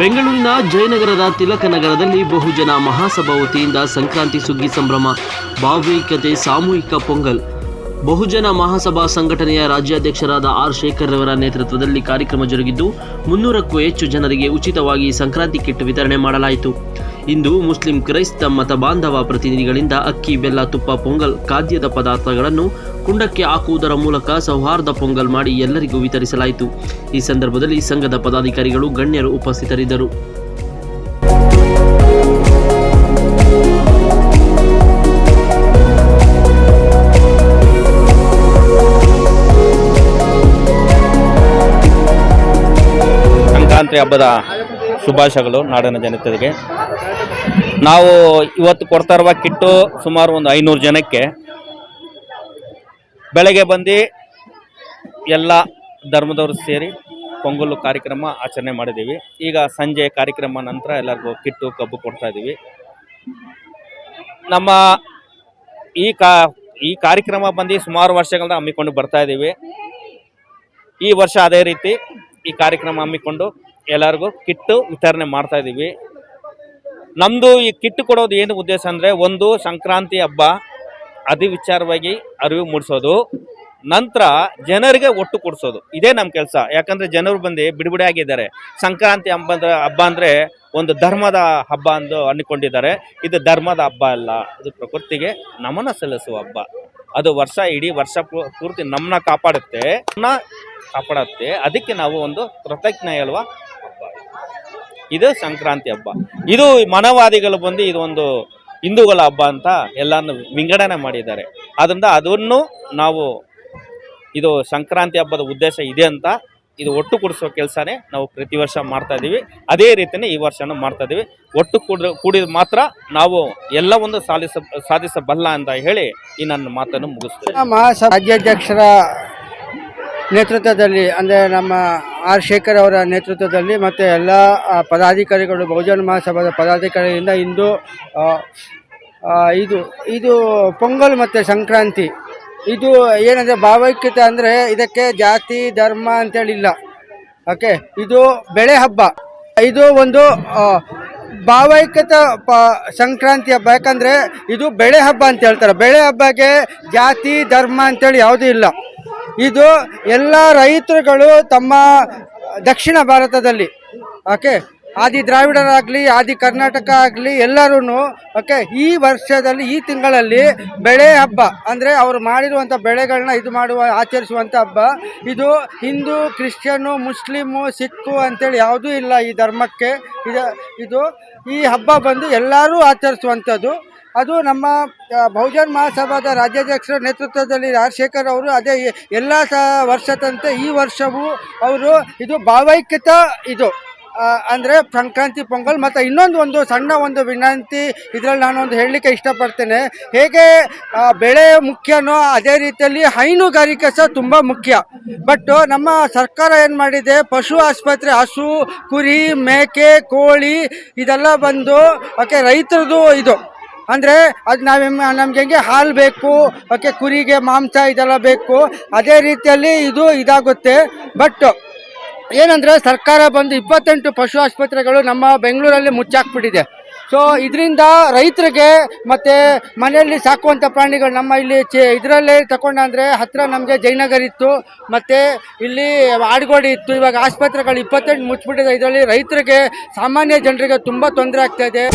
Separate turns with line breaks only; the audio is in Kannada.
ಬೆಂಗಳೂರಿನ ಜಯನಗರದ ತಿಲಕನಗರದಲ್ಲಿ ಬಹುಜನ ಮಹಾಸಭಾ ವತಿಯಿಂದ ಸಂಕ್ರಾಂತಿ ಸುಗ್ಗಿ ಸಂಭ್ರಮ ಭಾವೈಕ್ಯತೆ ಸಾಮೂಹಿಕ ಪೊಂಗಲ್. ಬಹುಜನ ಮಹಾಸಭಾ ಸಂಘಟನೆಯ ರಾಜ್ಯಾಧ್ಯಕ್ಷರಾದ ಆರ್ ಶೇಖರ್ ರವರ ನೇತೃತ್ವದಲ್ಲಿ ಕಾರ್ಯಕ್ರಮ ಜರುಗಿದ್ದು, ಮುನ್ನೂರಕ್ಕೂ ಹೆಚ್ಚು ಜನರಿಗೆ ಉಚಿತವಾಗಿ ಸಂಕ್ರಾಂತಿ ಕಿಟ್ ವಿತರಣೆ ಮಾಡಲಾಯಿತು. ಇಂದು ಮುಸ್ಲಿಂ ಕ್ರೈಸ್ತ ಮತ ಬಾಂಧವ ಪ್ರತಿನಿಧಿಗಳಿಂದ ಅಕ್ಕಿ, ಬೆಲ್ಲ, ತುಪ್ಪ, ಪೊಂಗಲ್, ಖಾದ್ಯದ ಪದಾರ್ಥಗಳನ್ನು ಕುಂಡಕ್ಕೆ ಹಾಕುವುದರ ಮೂಲಕ ಸೌಹಾರ್ದ ಪೊಂಗಲ್ ಮಾಡಿ ಎಲ್ಲರಿಗೂ ವಿತರಿಸಲಾಯಿತು. ಈ ಸಂದರ್ಭದಲ್ಲಿ ಸಂಘದ ಪದಾಧಿಕಾರಿಗಳು ಗಣ್ಯರು ಉಪಸ್ಥಿತರಿದ್ದರು.
ಹಬ್ಬದ ಶುಭಾಶಯಗಳು ನಾಡಿನ ಜನತೆಗೆ. ನಾವು ಇವತ್ತು ಕೊಡ್ತಾ ಇರುವ ಕಿಟ್ಟು ಸುಮಾರು ಒಂದು ಐನೂರು ಜನಕ್ಕೆ ಬೆಳಗ್ಗೆ ಬಂದು ಎಲ್ಲ ಧರ್ಮದವರು ಸೇರಿ ಪೊಂಗಲು ಕಾರ್ಯಕ್ರಮ ಆಚರಣೆ ಮಾಡಿದ್ದೀವಿ. ಈಗ ಸಂಜೆ ಕಾರ್ಯಕ್ರಮ ನಂತರ ಎಲ್ಲರಿಗೂ ಕಿಟ್ಟು, ಕಬ್ಬು ಕೊಡ್ತಾ ಇದ್ದೀವಿ. ನಮ್ಮ ಈ ಕಾ, ಈ ಕಾರ್ಯಕ್ರಮ ಬಂದು ಸುಮಾರು ವರ್ಷಗಳನ್ನ ಹಮ್ಮಿಕೊಂಡು ಬರ್ತಾ ಇದ್ದೀವಿ. ಈ ವರ್ಷ ಅದೇ ರೀತಿ ಈ ಕಾರ್ಯಕ್ರಮ ಹಮ್ಮಿಕೊಂಡು ಎಲ್ಲರಿಗೂ ಕಿಟ್ಟು ವಿತರಣೆ ಮಾಡ್ತಾ ಇದ್ದೀವಿ. ನಮ್ಮದು ಈ ಕಿಟ್ಟು ಕೊಡೋದು ಏನು ಉದ್ದೇಶ ಅಂದರೆ ಒಂದು ಸಂಕ್ರಾಂತಿ ಹಬ್ಬ ಅದಿ ವಿಚಾರವಾಗಿ ಅರಿವು ಮೂಡಿಸೋದು. ನಂತರ ಜನರಿಗೆ ಒಟ್ಟು ಕೊಡಿಸೋದು. ಇದೇ ನಮ್ಮ ಕೆಲಸ. ಯಾಕಂದರೆ ಜನರು ಬಂದು ಬಿಡುಗಡೆ ಆಗಿದ್ದಾರೆ. ಸಂಕ್ರಾಂತಿ ಹಬ್ಬ ಅಂದ್ರೆ, ಹಬ್ಬ ಅಂದರೆ ಒಂದು ಧರ್ಮದ ಹಬ್ಬ ಎಂದು ಅನ್ಕೊಂಡಿದ್ದಾರೆ ಇದು ಧರ್ಮದ ಹಬ್ಬ ಅಲ್ಲ. ಇದು ಪ್ರಕೃತಿಗೆ ನಮನ ಸಲ್ಲಿಸುವ ಹಬ್ಬ. ಅದು ವರ್ಷ ಇಡೀ ವರ್ಷ ಪೂರ್ತಿ ನಮ್ಮನ್ನ ಕಾಪಾಡುತ್ತೆ. ನಮ್ಮನ್ನ ಕಾಪಾಡುತ್ತೆ. ಅದಕ್ಕೆ ನಾವು ಒಂದು ಕೃತಜ್ಞ ಹೇಳುವ ಇದು ಸಂಕ್ರಾಂತಿ ಹಬ್ಬ. ಇದು ಮನವಾದಿಗಳು ಬಂದು ಇದು ಒಂದು ಹಿಂದೂಗಳ ಹಬ್ಬ ಅಂತ ಎಲ್ಲಾನು ವಿಂಗಡಣೆ ಮಾಡಿದ್ದಾರೆ. ಅದರಿಂದ ಅದನ್ನು ನಾವು ಇದು ಸಂಕ್ರಾಂತಿ ಹಬ್ಬದ ಉದ್ದೇಶ ಇದೆ ಅಂತ ಇದು ಒಟ್ಟು ಕೂಡಿಸುವ ಕೆಲಸನೇ ನಾವು ಪ್ರತಿ ವರ್ಷ ಮಾಡ್ತಾ ಇದ್ದೀವಿ. ಅದೇ ರೀತಿಯೇ ಈ ವರ್ಷನೂ ಮಾಡ್ತಾ ಇದ್ದೀವಿ. ಒಟ್ಟು ಕೂಡ, ಕೂಡಿದ ಮಾತ್ರ ನಾವು ಎಲ್ಲವನ್ನು ಸಾಧಿಸ, ಸಾಧಿಸಬಲ್ಲ ಅಂತ ಹೇಳಿ ಈ ನನ್ನ ಮಾತನ್ನು ಮುಗಿಸ್ತೇನೆ.
ರಾಜ್ಯಾಧ್ಯಕ್ಷರ ನೇತೃತ್ವದಲ್ಲಿ, ಅಂದರೆ ನಮ್ಮ ಆರ್ ಶೇಖರ್ ಅವರ ನೇತೃತ್ವದಲ್ಲಿ ಮತ್ತು ಎಲ್ಲ ಪದಾಧಿಕಾರಿಗಳು, ಬಹುಜನ ಮಹಾಸಭಾದ ಪದಾಧಿಕಾರಿಗಳಿಂದ ಇಂದು ಇದು ಇದು ಪೊಂಗಲ್ ಮತ್ತು ಸಂಕ್ರಾಂತಿ. ಇದು ಏನಂದರೆ ಭಾವೈಕ್ಯತೆ ಅಂದರೆ ಇದಕ್ಕೆ ಜಾತಿ, ಧರ್ಮ ಅಂತೇಳಿಲ್ಲ. ಓಕೆ? ಇದು ಬೆಳೆ ಹಬ್ಬ. ಇದು ಒಂದು ಭಾವೈಕ್ಯತ ಪ, ಸಂಕ್ರಾಂತಿ ಹಬ್ಬ. ಯಾಕಂದರೆ ಇದು ಬೆಳೆ ಹಬ್ಬ ಅಂತ ಹೇಳ್ತಾರೆ. ಬೆಳೆ ಹಬ್ಬಕ್ಕೆ ಜಾತಿ, ಧರ್ಮ ಅಂತೇಳಿ ಯಾವುದೂ ಇಲ್ಲ. ಇದು ಎಲ್ಲ ರೈತರುಗಳು ತಮ್ಮ ದಕ್ಷಿಣ ಭಾರತದಲ್ಲಿ ಓಕೆ ಆದಿ ದ್ರಾವಿಡರಾಗಲಿ, ಆದಿ ಕರ್ನಾಟಕ ಆಗಲಿ ಎಲ್ಲರೂ ಓಕೆ ಈ ವರ್ಷದಲ್ಲಿ, ಈ ತಿಂಗಳಲ್ಲಿ ಬೆಳೆ ಹಬ್ಬ, ಅಂದರೆ ಅವರು ಮಾಡಿರುವಂಥ ಬೆಳೆಗಳನ್ನ ಇದು ಮಾಡುವ, ಆಚರಿಸುವಂಥ ಹಬ್ಬ. ಇದು ಹಿಂದೂ ಕ್ರಿಶ್ಚಿಯನ್ನು ಮುಸ್ಲಿಮು ಸಿಖ್ಖು ಅಂತೇಳಿ ಯಾವುದೂ ಇಲ್ಲ ಈ ಧರ್ಮಕ್ಕೆ. ಇದು ಇದು ಈ ಹಬ್ಬ ಬಂದು ಎಲ್ಲರೂ ಆಚರಿಸುವಂಥದ್ದು. ಅದು ನಮ್ಮ ಬಹುಜನ ಮಹಾಸಭಾದ ರಾಜ್ಯಾಧ್ಯಕ್ಷರ ನೇತೃತ್ವದಲ್ಲಿ ರಾಜಶೇಖರ್ ಅವರು ಅದೇ ಎಲ್ಲ ಸ ವರ್ಷದಂತೆ ಈ ವರ್ಷವೂ ಅವರು ಇದು ಭಾವೈಕ್ಯತ ಇದು ಅಂದರೆ ಸಂಕ್ರಾಂತಿ ಪೊಂಗಲ್ ಮತ್ತು ಇನ್ನೊಂದು ಒಂದು ಸಣ್ಣ ಒಂದು ವಿನಂತಿ ಇದರಲ್ಲಿ ನಾನು ಒಂದು ಹೇಳಲಿಕ್ಕೆ ಇಷ್ಟಪಡ್ತೇನೆ. ಹೇಗೆ ಬೆಳೆ ಮುಖ್ಯನೋ ಅದೇ ರೀತಿಯಲ್ಲಿ ಹೈನುಗಾರಿಕೆ ಸಹ ತುಂಬ ಮುಖ್ಯ. ಬಟ್ ನಮ್ಮ ಸರ್ಕಾರ ಏನು ಮಾಡಿದೆ? ಪಶು ಆಸ್ಪತ್ರೆ, ಹಸು, ಕುರಿ, ಮೇಕೆ, ಕೋಳಿ ಇದೆಲ್ಲ ಬಂದು, ಓಕೆ ರೈತರದು ಇದು. ಅಂದರೆ ಅದು ನಾವು ನಮ್ಗೆ ಹೆಂಗೆ ಹಾಲು ಬೇಕು, ಓಕೆ, ಕುರಿಗೆ ಮಾಂಸ ಇದೆಲ್ಲ ಬೇಕು, ಅದೇ ರೀತಿಯಲ್ಲಿ ಇದು ಇದಾಗುತ್ತೆ. ಬಟ್ ಏನಂದರೆ ಸರ್ಕಾರ ಬಂದು ಇಪ್ಪತ್ತೆಂಟು ಪಶು ಆಸ್ಪತ್ರೆಗಳು ನಮ್ಮ ಬೆಂಗಳೂರಲ್ಲಿ ಮುಚ್ಚಾಕ್ಬಿಟ್ಟಿದೆ. ಸೊ ಇದರಿಂದ ರೈತರಿಗೆ ಮತ್ತು ಮನೆಯಲ್ಲಿ ಸಾಕುವಂಥ ಪ್ರಾಣಿಗಳು ನಮ್ಮ ಇಲ್ಲಿ ಚೆ ಇದರಲ್ಲೇ ತಗೊಂಡಂದರೆ ಹತ್ತಿರ ನಮಗೆ ಜಯನಗರ್ ಇತ್ತು, ಮತ್ತು ಇಲ್ಲಿ ಆಡ್ಗೋಡಿ ಇತ್ತು, ಇವಾಗ ಆಸ್ಪತ್ರೆಗಳು ಇಪ್ಪತ್ತೆಂಟು ಮುಚ್ಚಿಬಿಟ್ಟಿದೆ ಇದರಲ್ಲಿ ರೈತರಿಗೆ, ಸಾಮಾನ್ಯ ಜನರಿಗೆ ತುಂಬ ತೊಂದರೆ ಆಗ್ತಾ ಇದೆ.